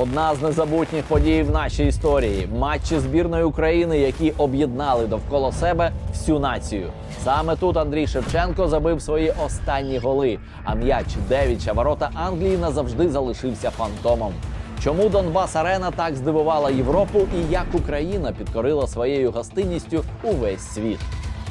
Одна з незабутніх подій в нашій історії матчі збірної України, які об'єднали довкола себе всю націю. Саме тут Андрій Шевченко забив свої останні голи. А м'яч Девіча ворота Англії назавжди залишився фантомом. Чому Донбас Арена так здивувала Європу і як Україна підкорила своєю гостинністю увесь світ?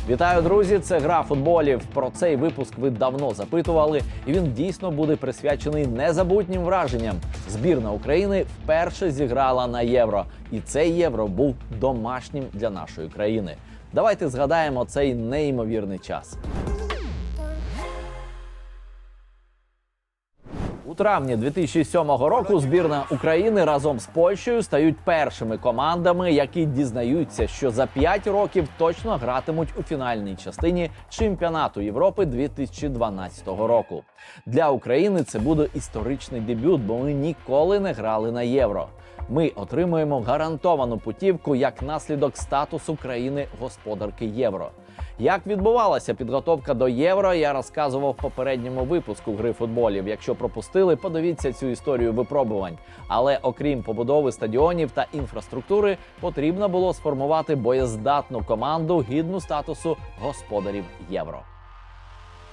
Вітаю, друзі! Це гра футболів. Про цей випуск ви давно запитували, і він дійсно буде присвячений незабутнім враженням. Збірна України вперше зіграла на євро, і цей євро був домашнім для нашої країни. Давайте згадаємо цей неймовірний час. У травні 2007 року збірна України разом з Польщею стають першими командами, які дізнаються, що за 5 років точно гратимуть у фінальній частині чемпіонату Європи 2012 року. Для України це буде історичний дебют, бо ми ніколи не грали на євро. Ми отримуємо гарантовану путівку як наслідок статусу країни господарки євро. Як відбувалася підготовка до євро, я розказував в попередньому випуску гри футболів. Якщо пропустили, подивіться цю історію випробувань. Але окрім побудови стадіонів та інфраструктури, потрібно було сформувати боєздатну команду гідну статусу господарів євро.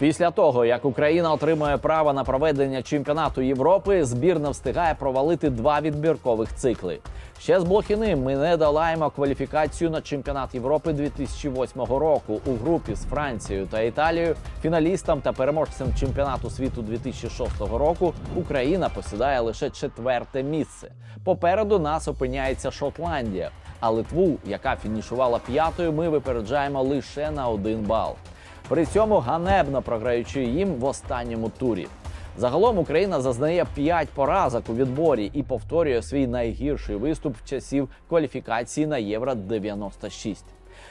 Після того, як Україна отримує право на проведення чемпіонату Європи, збірна встигає провалити два відбіркових цикли. Ще з Блохіним ми не долаємо кваліфікацію на чемпіонат Європи 2008 року у групі з Францією та Італією. Фіналістам та переможцем чемпіонату світу 2006 року Україна посідає лише четверте місце. Попереду нас опиняється Шотландія, а Литву, яка фінішувала п'ятою, ми випереджаємо лише на один бал при цьому ганебно програючи їм в останньому турі. Загалом Україна зазнає 5 поразок у відборі і повторює свій найгірший виступ в часів кваліфікації на Євро 96.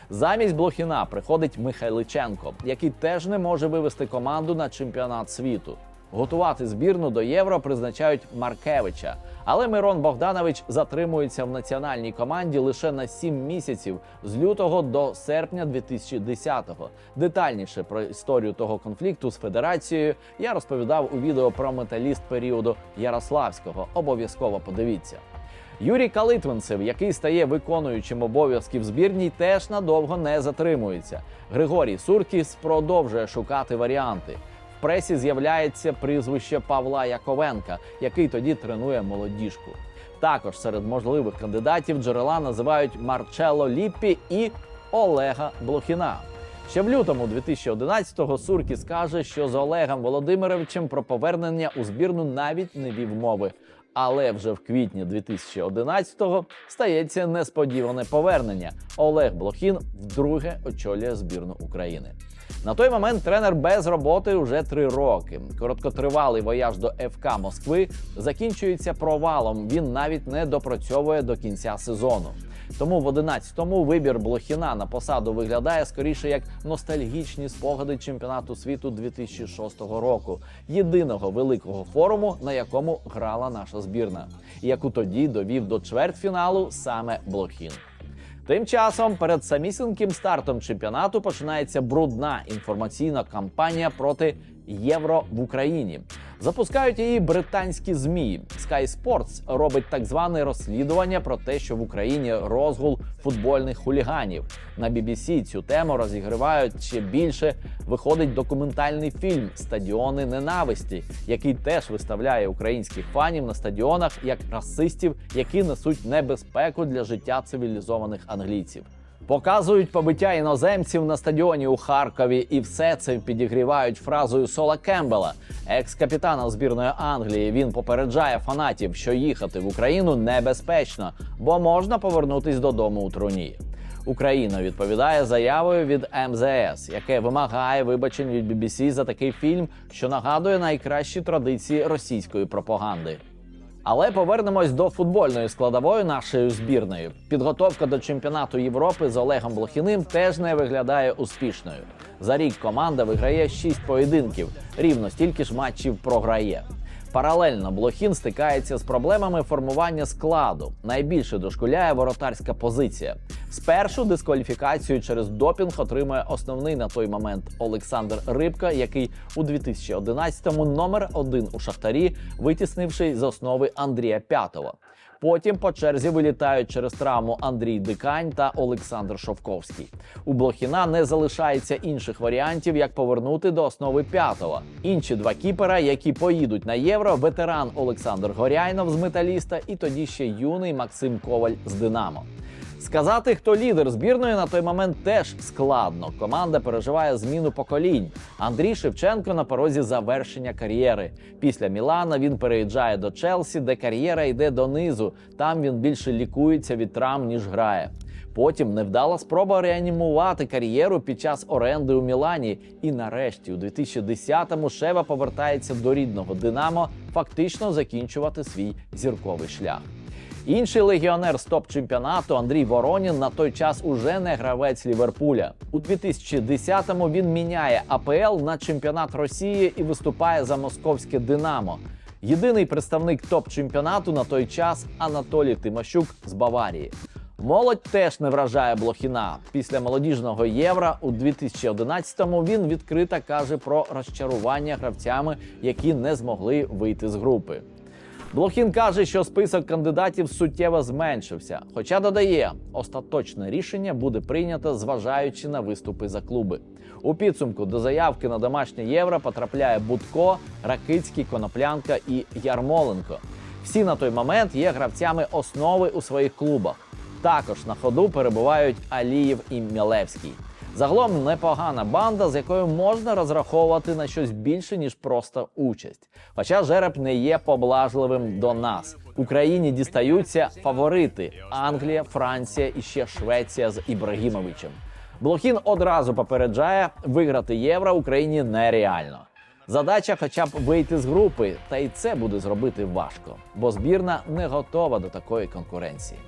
Замість Блохіна приходить Михайличенко, який теж не може вивести команду на чемпіонат світу. Готувати збірну до євро призначають Маркевича, але Мирон Богданович затримується в національній команді лише на 7 місяців з лютого до серпня 2010-го. Детальніше про історію того конфлікту з федерацією я розповідав у відео про металіст періоду Ярославського. Обов'язково подивіться. Юрій Калитвинцев, який стає виконуючим обов'язків збірній, теж надовго не затримується. Григорій Суркіс продовжує шукати варіанти. Пресі з'являється прізвище Павла Яковенка, який тоді тренує молодіжку. Також серед можливих кандидатів джерела називають Марчело Ліппі і Олега Блохіна. Ще в лютому 2011-го Суркі скаже, що з Олегом Володимировичем про повернення у збірну навіть не вів мови. Але вже в квітні 2011-го стається несподіване повернення. Олег Блохін вдруге очолює збірну України. На той момент тренер без роботи вже три роки. Короткотривалий вояж до ФК Москви закінчується провалом. Він навіть не допрацьовує до кінця сезону. Тому в 11-му вибір Блохіна на посаду виглядає скоріше як ностальгічні спогади чемпіонату світу 2006 року, єдиного великого форуму, на якому грала наша збірна, яку тоді довів до чвертьфіналу саме Блохін. Тим часом перед самісіньким стартом чемпіонату починається брудна інформаційна кампанія проти євро в Україні. Запускають її британські змі. Sky Sports робить так зване розслідування про те, що в Україні розгул футбольних хуліганів. На BBC цю тему розігривають ще більше. Виходить документальний фільм Стадіони ненависті, який теж виставляє українських фанів на стадіонах як расистів, які несуть небезпеку для життя цивілізованих англійців. Показують побиття іноземців на стадіоні у Харкові, і все це підігрівають фразою Сола Кембела, екс-капітана збірної Англії. Він попереджає фанатів, що їхати в Україну небезпечно, бо можна повернутись додому у труні. Україна відповідає заявою від МЗС, яке вимагає вибачень від BBC за такий фільм, що нагадує найкращі традиції російської пропаганди. Але повернемось до футбольної складової нашої збірної. Підготовка до чемпіонату Європи з Олегом Блохіним теж не виглядає успішною. За рік команда виграє 6 поєдинків, рівно стільки ж матчів програє. Паралельно Блохін стикається з проблемами формування складу. Найбільше дошкуляє воротарська позиція. Спершу дискваліфікацію через допінг отримує основний на той момент Олександр Рибка, який у 2011-му номер один у Шахтарі, витіснивши з основи Андрія П'ятого. Потім по черзі вилітають через травму Андрій Дикань та Олександр Шовковський. У Блохіна не залишається інших варіантів, як повернути до основи п'ятого. Інші два кіпера, які поїдуть на євро, ветеран Олександр Горяйнов з металіста і тоді ще юний Максим Коваль з Динамо. Сказати, хто лідер збірної на той момент теж складно. Команда переживає зміну поколінь. Андрій Шевченко на порозі завершення кар'єри. Після Мілана він переїжджає до Челсі, де кар'єра йде донизу. Там він більше лікується від травм, ніж грає. Потім невдала спроба реанімувати кар'єру під час оренди у Мілані. І нарешті, у 2010-му Шева повертається до рідного Динамо, фактично закінчувати свій зірковий шлях. Інший легіонер з топ-чемпіонату Андрій Воронін на той час уже не гравець Ліверпуля. У 2010-му він міняє АПЛ на чемпіонат Росії і виступає за московське Динамо. Єдиний представник топ-чемпіонату на той час Анатолій Тимощук з Баварії. Молодь теж не вражає Блохіна. Після молодіжного євро у 2011-му він відкрито каже про розчарування гравцями, які не змогли вийти з групи. Блохін каже, що список кандидатів суттєво зменшився. Хоча додає, остаточне рішення буде прийнято, зважаючи на виступи за клуби. У підсумку до заявки на домашнє євро потрапляє Будко, Ракицький, Коноплянка і Ярмоленко. Всі на той момент є гравцями основи у своїх клубах. Також на ходу перебувають Алієв і Мілевський. Загалом непогана банда, з якою можна розраховувати на щось більше ніж просто участь. Хоча жереб не є поблажливим до нас. Україні дістаються фаворити: Англія, Франція і ще Швеція з Ібрагімовичем. Блохін одразу попереджає, виграти євро Україні нереально. Задача, хоча б вийти з групи, та й це буде зробити важко, бо збірна не готова до такої конкуренції.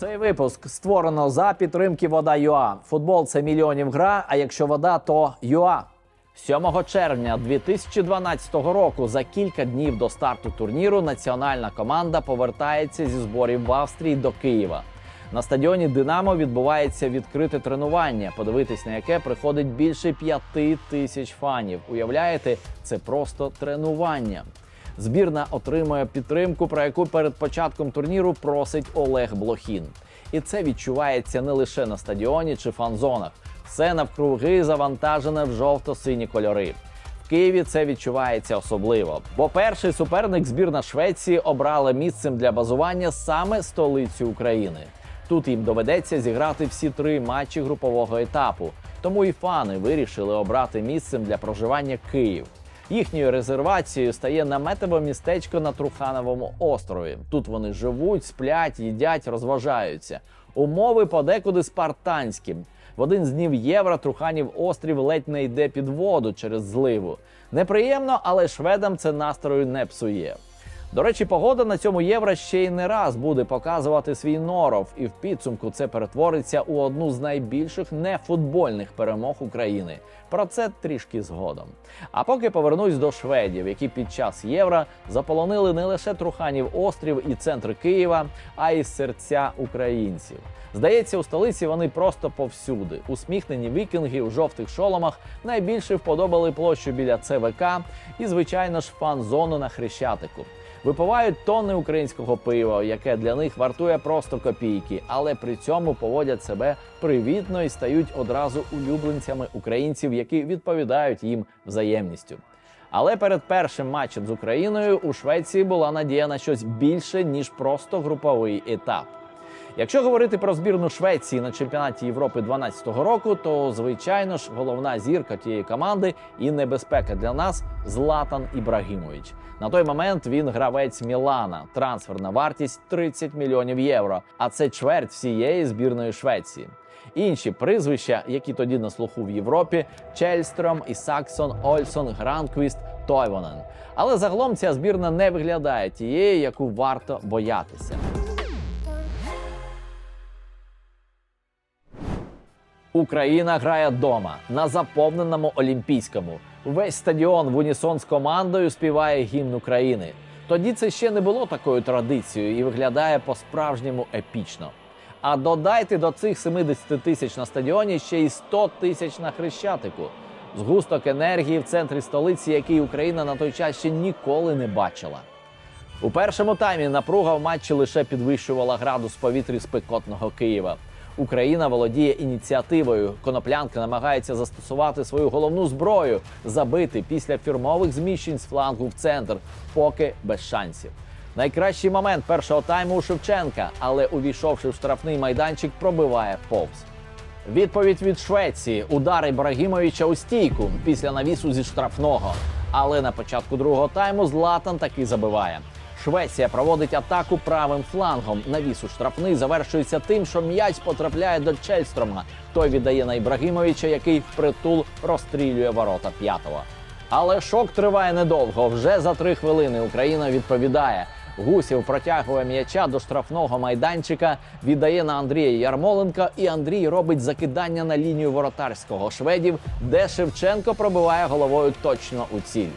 Цей випуск створено за підтримки Вода ЮА. Футбол це мільйонів гра. А якщо вода, то ЮА. 7 червня 2012 року, за кілька днів до старту турніру, національна команда повертається зі зборів в Австрії до Києва. На стадіоні Динамо відбувається відкрите тренування, подивитись на яке приходить більше п'яти тисяч фанів. Уявляєте, це просто тренування. Збірна отримує підтримку, про яку перед початком турніру просить Олег Блохін. І це відчувається не лише на стадіоні чи фан-зонах. Все навкруги завантажене в жовто-сині кольори. В Києві це відчувається особливо, бо перший суперник збірна Швеції обрала місцем для базування саме столицю України. Тут їм доведеться зіграти всі три матчі групового етапу. Тому і фани вирішили обрати місцем для проживання Київ. Їхньою резервацією стає наметове містечко на Трухановому острові. Тут вони живуть, сплять, їдять, розважаються. Умови подекуди спартанські. В один з днів євро Труханів острів ледь не йде під воду через зливу. Неприємно, але шведам це настрою не псує. До речі, погода на цьому євро ще й не раз буде показувати свій норов, і в підсумку це перетвориться у одну з найбільших нефутбольних перемог України. Про це трішки згодом. А поки повернусь до шведів, які під час євро заполонили не лише Труханів острів і центр Києва, а й серця українців. Здається, у столиці вони просто повсюди. Усміхнені вікінги у жовтих шоломах найбільше вподобали площу біля ЦВК і, звичайно ж, фан-зону на Хрещатику. Випивають тонни українського пива, яке для них вартує просто копійки, але при цьому поводять себе привітно і стають одразу улюбленцями українців, які відповідають їм взаємністю. Але перед першим матчем з Україною у Швеції була надія на щось більше ніж просто груповий етап. Якщо говорити про збірну Швеції на чемпіонаті Європи 2012 року, то звичайно ж головна зірка тієї команди і небезпека для нас Златан Ібрагімович. На той момент він гравець Мілана, трансферна вартість 30 мільйонів євро. А це чверть всієї збірної Швеції. Інші прізвища, які тоді на слуху в Європі: Чельстром, Ісаксон, Ольсон, Гранквіст, Тойвонен. Але загалом ця збірна не виглядає тією, яку варто боятися. Україна грає вдома на заповненому Олімпійському. Весь стадіон в унісон з командою співає гімн України. Тоді це ще не було такою традицією і виглядає по-справжньому епічно. А додайте до цих 70 тисяч на стадіоні ще й 100 тисяч на хрещатику. Згусток енергії в центрі столиці, який Україна на той час ще ніколи не бачила. У першому таймі напруга в матчі лише підвищувала градус повітря спекотного Києва. Україна володіє ініціативою. Коноплянка намагається застосувати свою головну зброю, забити після фірмових зміщень з флангу в центр, поки без шансів. Найкращий момент першого тайму у Шевченка, але увійшовши в штрафний майданчик, пробиває повз. Відповідь від Швеції: удар Ібрагімовича у стійку після навісу зі штрафного. Але на початку другого тайму Златан таки забиває. Швеція проводить атаку правим флангом. Навіс у штрафний завершується тим, що м'яч потрапляє до Чельстрома. Той віддає на Ібрагімовича, який впритул розстрілює ворота п'ятого. Але шок триває недовго. Вже за три хвилини Україна відповідає. Гусів протягує м'яча до штрафного майданчика, віддає на Андрія Ярмоленка, і Андрій робить закидання на лінію воротарського шведів, де Шевченко пробиває головою точно у ціль.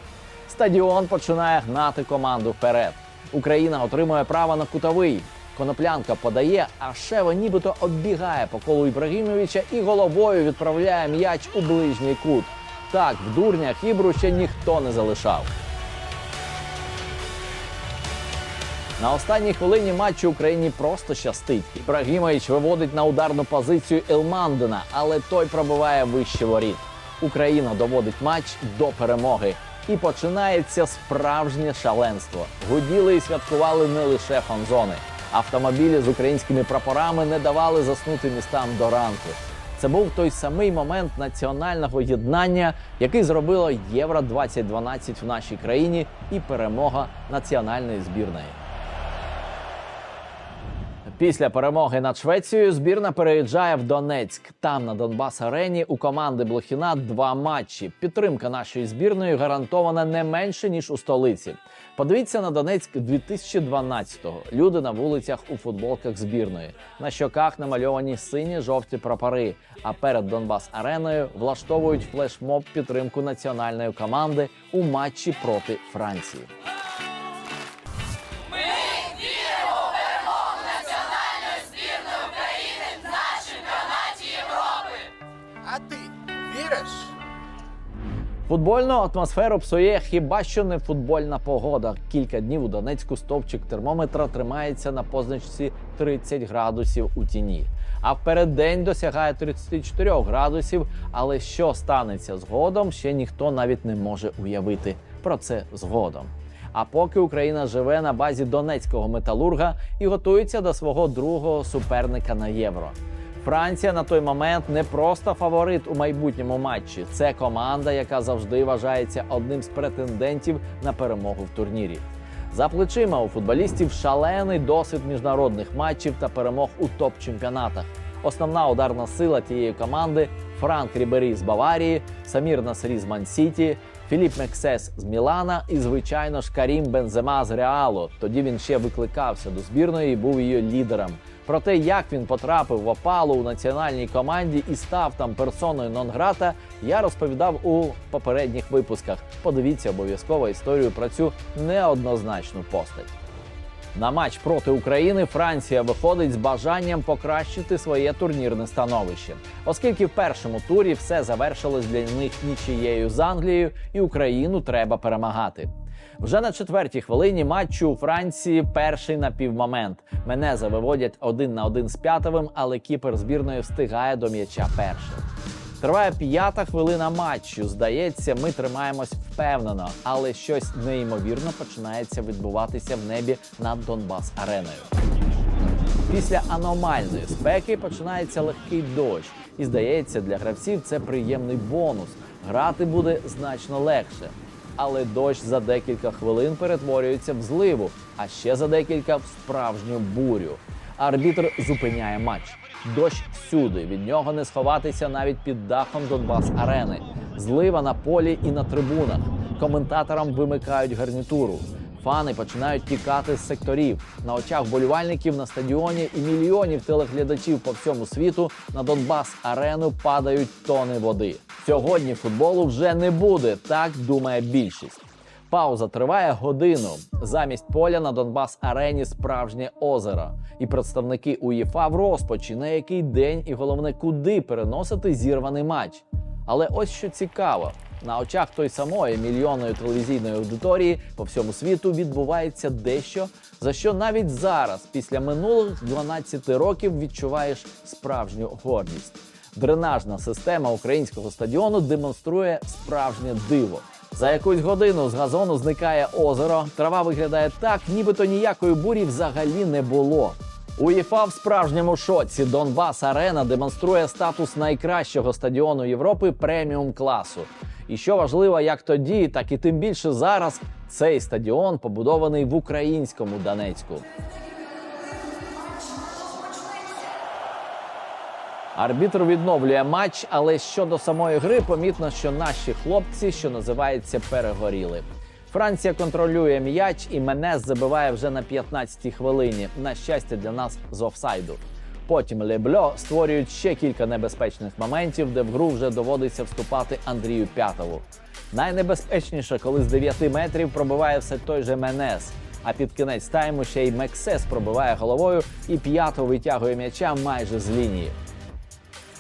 Стадіон починає гнати команду вперед. Україна отримує право на кутовий. Коноплянка подає, а Шева нібито оббігає по колу Ібрагімовича і головою відправляє м'яч у ближній кут. Так, в дурнях Ібру ще ніхто не залишав. На останній хвилині матчу Україні просто щастить. Ібрагімович виводить на ударну позицію Елмандена, але той пробиває вище воріт. Україна доводить матч до перемоги. І починається справжнє шаленство. Гуділи і святкували не лише фанзони. Автомобілі з українськими прапорами не давали заснути містам до ранку. Це був той самий момент національного єднання, який зробило Євро 2012 в нашій країні і перемога національної збірної. Після перемоги над Швецією збірна переїжджає в Донецьк. Там на Донбас арені у команди Блохіна два матчі. Підтримка нашої збірної гарантована не менше ніж у столиці. Подивіться на Донецьк 2012-го. Люди на вулицях у футболках збірної. На щоках намальовані сині жовті прапори. А перед Донбас ареною влаштовують флешмоб підтримку національної команди у матчі проти Франції. Футбольну атмосферу псує хіба що не футбольна погода. Кілька днів у Донецьку стовпчик термометра тримається на позначці 30 градусів у тіні. А в переддень досягає 34 градусів. Але що станеться згодом, ще ніхто навіть не може уявити про це згодом. А поки Україна живе на базі донецького металурга і готується до свого другого суперника на євро. Франція на той момент не просто фаворит у майбутньому матчі. Це команда, яка завжди вважається одним з претендентів на перемогу в турнірі. За плечима у футболістів шалений досвід міжнародних матчів та перемог у топ-чемпіонатах. Основна ударна сила тієї команди Франк Рібері з Баварії, Самір Насрі з Ман-Сіті, Філіп Мексес з Мілана і, звичайно ж, Карім Бензема з Реалу. Тоді він ще викликався до збірної і був її лідером. Про те, як він потрапив в опалу у національній команді і став там персоною нон-грата, я розповідав у попередніх випусках. Подивіться обов'язково історію про цю неоднозначну постать. На матч проти України Франція виходить з бажанням покращити своє турнірне становище, оскільки в першому турі все завершилось для них нічією з Англією, і Україну треба перемагати. Вже на четвертій хвилині матчу у Франції перший напівмомент. Менеза виводять один на один з п'ятовим, але кіпер збірної встигає до м'яча першим. Триває п'ята хвилина матчу. Здається, ми тримаємось впевнено, але щось неймовірно починається відбуватися в небі над Донбас ареною. Після аномальної спеки починається легкий дощ, і здається, для гравців це приємний бонус. Грати буде значно легше. Але дощ за декілька хвилин перетворюється в зливу, а ще за декілька в справжню бурю. Арбітр зупиняє матч. Дощ всюди. Від нього не сховатися навіть під дахом Донбас арени. Злива на полі і на трибунах. Коментаторам вимикають гарнітуру. Фани починають тікати з секторів. На очах болівальників на стадіоні і мільйонів телеглядачів по всьому світу на Донбас арену падають тони води. Сьогодні футболу вже не буде, так думає більшість. Пауза триває годину. Замість поля на Донбас арені справжнє озеро. І представники УЄФА в розпачі, на який день і головне, куди переносити зірваний матч. Але ось що цікаво: На очах той самої мільйонної телевізійної аудиторії по всьому світу відбувається дещо, за що навіть зараз, після минулих 12 років, відчуваєш справжню гордість. Дренажна система українського стадіону демонструє справжнє диво. За якусь годину з газону зникає озеро. Трава виглядає так, нібито ніякої бурі взагалі не було. УЄФА в справжньому шоці. Донбас Арена демонструє статус найкращого стадіону Європи преміум класу. І що важливо, як тоді, так і тим більше зараз цей стадіон побудований в українському Донецьку. Арбітр відновлює матч, але щодо самої гри помітно, що наші хлопці, що називається, перегоріли. Франція контролює м'яч і Менес забиває вже на 15-й хвилині. На щастя, для нас з офсайду. Потім Лебльо створюють ще кілька небезпечних моментів, де в гру вже доводиться вступати Андрію П'ятову. Найнебезпечніше, коли з 9 метрів пробиває все той же Менес. А під кінець тайму ще й Мексес пробиває головою і п'ятого витягує м'яча майже з лінії.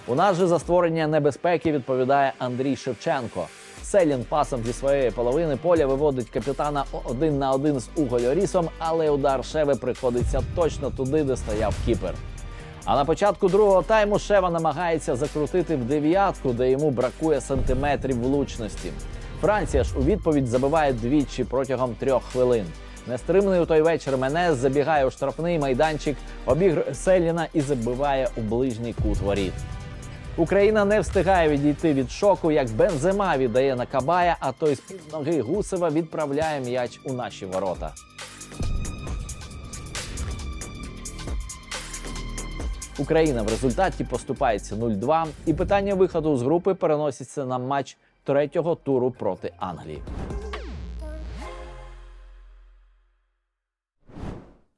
У нас же за створення небезпеки відповідає Андрій Шевченко. Селін пасом зі своєї половини поля виводить капітана один на один з Уго Льорісом, але удар Шеви приходиться точно туди, де стояв кіпер. А на початку другого тайму Шева намагається закрутити в дев'ятку, де йому бракує сантиметрів влучності. Франція ж у відповідь забиває двічі протягом трьох хвилин. Нестримний у той вечір Менес забігає у штрафний майданчик, обігрує Селіна і забиває у ближній кут воріт. Україна не встигає відійти від шоку, як Бензема віддає на Кабая, а той з під ноги Гусева відправляє м'яч у наші ворота. Україна в результаті поступається 0-2, і питання виходу з групи переноситься на матч третього туру проти Англії.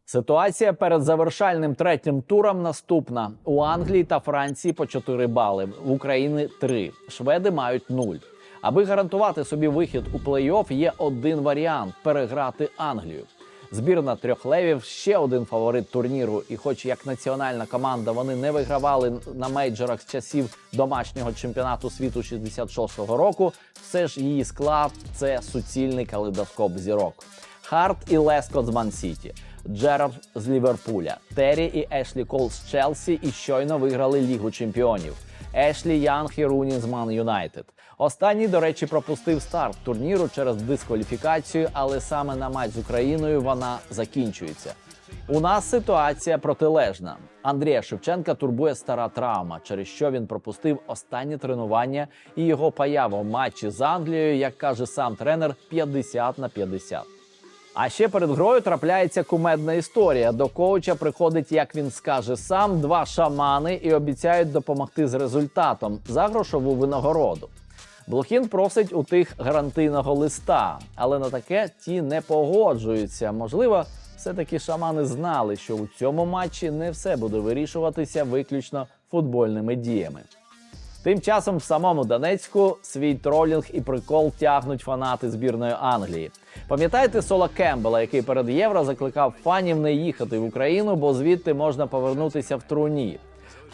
Ситуація перед завершальним третім туром наступна: у Англії та Франції по 4 бали, в Україні 3. Шведи мають 0. Аби гарантувати собі вихід у плей-офф, є один варіант переграти Англію. Збірна трьох левів ще один фаворит турніру. І, хоч як національна команда вони не вигравали на мейджорах з часів домашнього чемпіонату світу 66-го року, все ж її склад це суцільний калейдоскоп зірок. Харт і Лескот з Ман-Сіті, Джерард з Ліверпуля, Террі і Ешлі Кол з Челсі і щойно виграли Лігу чемпіонів. Ешлі Янг і Рунін з Ман Юнайтед. Останній, до речі, пропустив старт турніру через дискваліфікацію, але саме на матч з Україною вона закінчується. У нас ситуація протилежна. Андрія Шевченка турбує стара травма, через що він пропустив останнє тренування і його поява в матчі з Англією, як каже сам тренер, 50 на 50. А ще перед грою трапляється кумедна історія. До коуча приходить, як він скаже сам, два шамани і обіцяють допомогти з результатом за грошову винагороду. Блохін просить у тих гарантийного листа, але на таке ті не погоджуються. Можливо, все-таки шамани знали, що у цьому матчі не все буде вирішуватися виключно футбольними діями. Тим часом в самому Донецьку свій тролінг і прикол тягнуть фанати збірної Англії. Пам'ятаєте Сола Кембела, який перед євро закликав фанів не їхати в Україну, бо звідти можна повернутися в труні.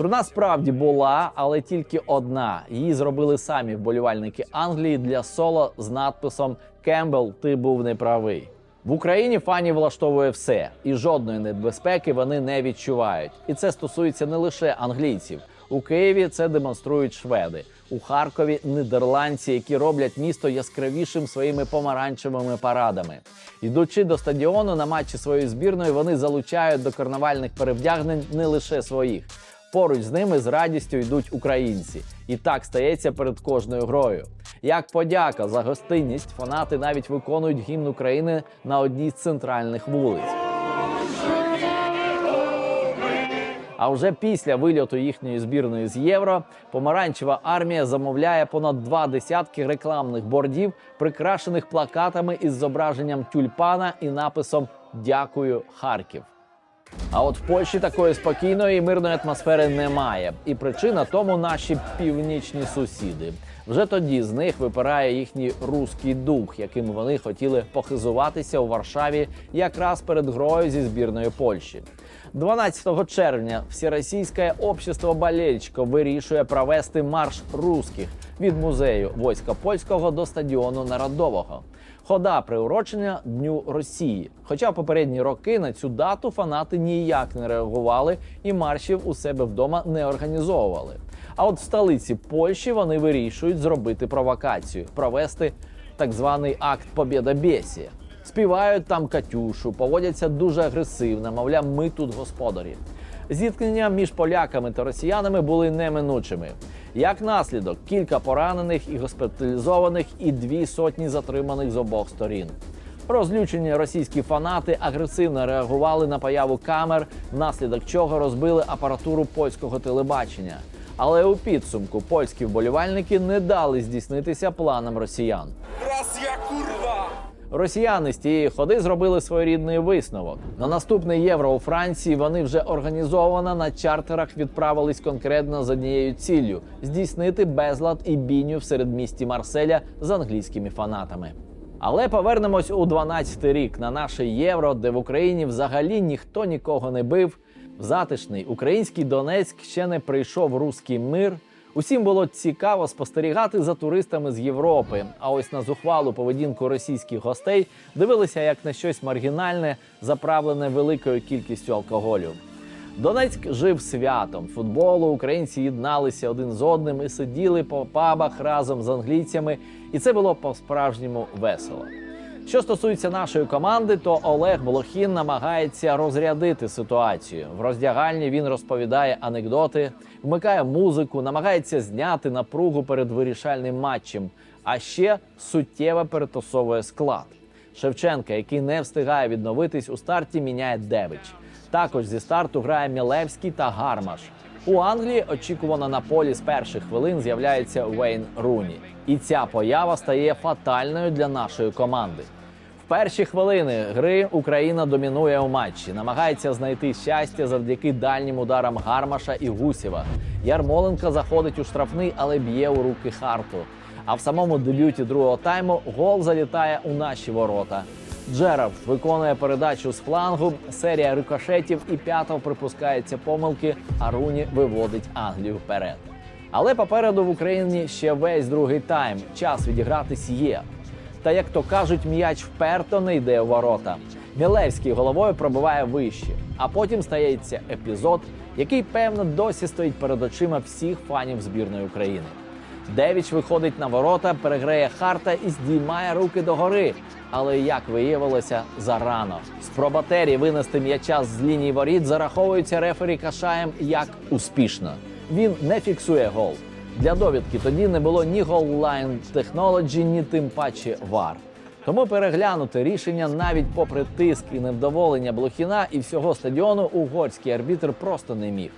Труна справді була, але тільки одна. Її зробили самі вболівальники Англії для соло з надписом Кембел, ти був неправий. В Україні фанів влаштовує все, і жодної небезпеки вони не відчувають. І це стосується не лише англійців. У Києві це демонструють шведи. У Харкові нідерландці, які роблять місто яскравішим своїми помаранчевими парадами. Йдучи до стадіону на матчі своєї збірної, вони залучають до карнавальних перевдягнень не лише своїх. Поруч з ними з радістю йдуть українці, і так стається перед кожною грою. Як подяка за гостинність, фанати навіть виконують гімн України на одній з центральних вулиць. А вже після вильоту їхньої збірної з євро помаранчева армія замовляє понад два десятки рекламних бордів, прикрашених плакатами із зображенням тюльпана і написом Дякую, Харків. А от в Польщі такої спокійної і мирної атмосфери немає. І причина тому наші північні сусіди. Вже тоді з них випирає їхній руський дух, яким вони хотіли похизуватися у Варшаві якраз перед грою зі збірної Польщі. 12 червня Всеросійське общество болельщиков вирішує провести марш русських від музею війська польського до стадіону Народового. Хода приурочення Дню Росії. Хоча попередні роки на цю дату фанати ніяк не реагували і маршів у себе вдома не організовували. А от в столиці Польщі вони вирішують зробити провокацію, провести так званий акт Побєдобєсія. Співають там Катюшу, поводяться дуже агресивно, мовляв, ми тут господарі. Зіткнення між поляками та росіянами були неминучими. Як наслідок, кілька поранених і госпіталізованих, і дві сотні затриманих з обох сторін. Розлючені російські фанати агресивно реагували на появу камер, внаслідок чого розбили апаратуру польського телебачення. Але у підсумку польські вболівальники не дали здійснитися планам росіян. Kurwa! Росіяни з тієї ходи зробили своєрідний висновок. На наступне євро у Франції вони вже організовано на чартерах відправились конкретно з однією ціллю здійснити безлад і бійню в середмісті Марселя з англійськими фанатами. Але повернемось у 12-й рік на наше євро, де в Україні взагалі ніхто нікого не бив. В затишний український Донецьк ще не прийшов руський мир. Усім було цікаво спостерігати за туристами з Європи. А ось на зухвалу поведінку російських гостей дивилися як на щось маргінальне, заправлене великою кількістю алкоголю. Донецьк жив святом футболу. Українці єдналися один з одним і сиділи по пабах разом з англійцями, і це було по-справжньому весело. Що стосується нашої команди, то Олег Блохін намагається розрядити ситуацію. В роздягальні він розповідає анекдоти, вмикає музику, намагається зняти напругу перед вирішальним матчем, а ще суттєво перетасовує склад. Шевченка, який не встигає відновитись у старті, міняє Девич. Також зі старту грає Мілевський та Гармаш. У Англії очікувано на полі з перших хвилин з'являється Вейн Руні, і ця поява стає фатальною для нашої команди. В перші хвилини гри Україна домінує у матчі, намагається знайти щастя завдяки дальнім ударам Гармаша і Гусєва. Ярмоленко заходить у штрафний, але б'є у руки Харту. А в самому дебюті другого тайму гол залітає у наші ворота. Джерард виконує передачу з флангу, серія рикошетів і п'ятов припускається помилки, а Руні виводить Англію вперед. Але попереду в Україні ще весь другий тайм. Час відігратись є. Та як то кажуть, м'яч вперто не йде у ворота. Мілевський головою пробиває вище, а потім стається епізод, який певно досі стоїть перед очима всіх фанів збірної України. Девіч виходить на ворота, переграє харта і здіймає руки догори. Але як виявилося, зарано. Спроба Террі винести м'яча з лінії воріт зараховується рефері Кашаєм як успішно. Він не фіксує гол. Для довідки тоді не було ні голлайн технологі, ні тим паче вар. Тому переглянути рішення навіть попри тиск і невдоволення Блохіна і всього стадіону угорський арбітр просто не міг.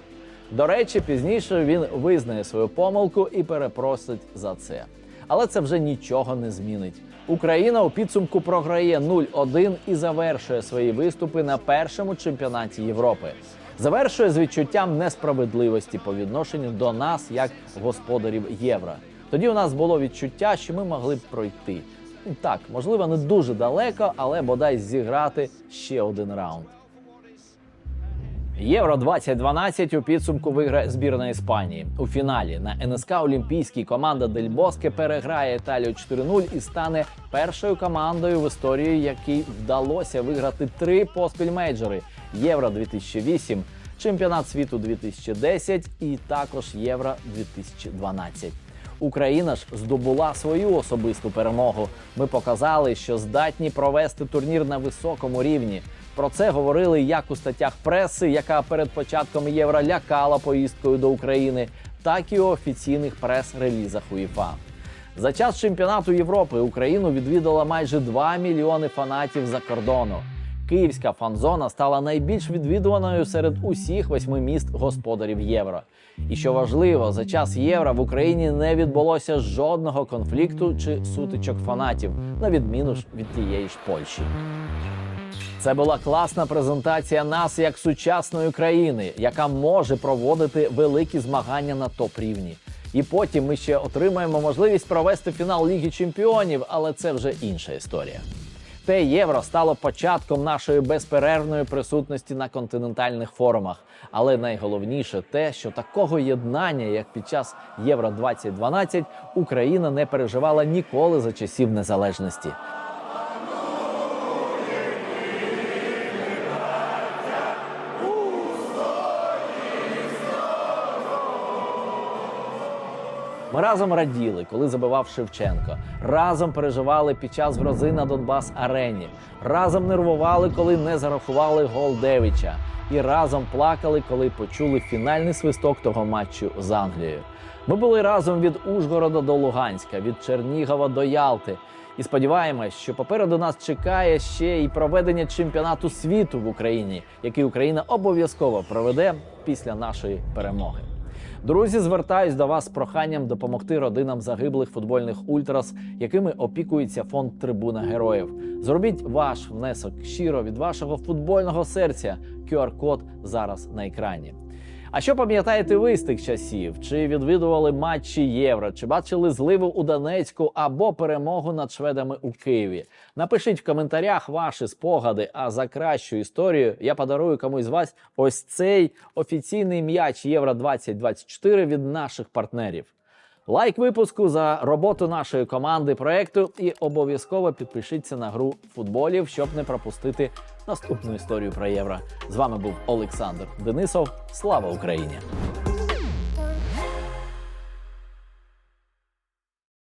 До речі, пізніше він визнає свою помилку і перепросить за це. Але це вже нічого не змінить. Україна у підсумку програє 0-1 і завершує свої виступи на першому чемпіонаті Європи. Завершує з відчуттям несправедливості по відношенню до нас як господарів євро. Тоді у нас було відчуття, що ми могли б пройти. Так, можливо, не дуже далеко, але бодай зіграти ще один раунд. Євро 2012 у підсумку виграє збірна Іспанії. У фіналі на НСК Олімпійський команда Дель Боске переграє Італію 4-0 і стане першою командою в історії, якій вдалося виграти три поспіль мейджори: Євро 2008, Чемпіонат світу 2010 і також Євро 2012. Україна ж здобула свою особисту перемогу. Ми показали, що здатні провести турнір на високому рівні. Про це говорили як у статтях преси, яка перед початком євро лякала поїздкою до України, так і у офіційних прес-релізах УЄФА. За час чемпіонату Європи Україну відвідало майже 2 мільйони фанатів за кордону. Київська фан-зона стала найбільш відвідуваною серед усіх восьми міст господарів євро. І що важливо, за час євро в Україні не відбулося жодного конфлікту чи сутичок фанатів, на відміну ж від тієї ж Польщі. Це була класна презентація нас як сучасної країни, яка може проводити великі змагання на топ рівні. І потім ми ще отримаємо можливість провести фінал Ліги Чемпіонів, але це вже інша історія. Те євро стало початком нашої безперервної присутності на континентальних форумах. Але найголовніше те, що такого єднання, як під час Євро 2012 Україна не переживала ніколи за часів незалежності. Ми разом раділи, коли забивав Шевченко. Разом переживали під час грози на Донбас арені. Разом нервували, коли не зарахували гол Девіча. І разом плакали, коли почули фінальний свисток того матчу з Англією. Ми були разом від Ужгорода до Луганська, від Чернігова до Ялти. І сподіваємось, що попереду нас чекає ще і проведення чемпіонату світу в Україні, який Україна обов'язково проведе після нашої перемоги. Друзі, звертаюсь до вас з проханням допомогти родинам загиблих футбольних ультрас, якими опікується фонд Трибуна Героїв. Зробіть ваш внесок щиро від вашого футбольного серця. QR-код зараз на екрані. А що пам'ятаєте ви з тих часів? Чи відвідували матчі Євро, чи бачили зливу у Донецьку або перемогу над шведами у Києві? Напишіть в коментарях ваші спогади. А за кращу історію я подарую комусь з вас ось цей офіційний м'яч Євро 2024 від наших партнерів. Лайк випуску за роботу нашої команди проекту і обов'язково підпишіться на гру футболів, щоб не пропустити наступну історію про євро. З вами був Олександр Денисов. Слава Україні!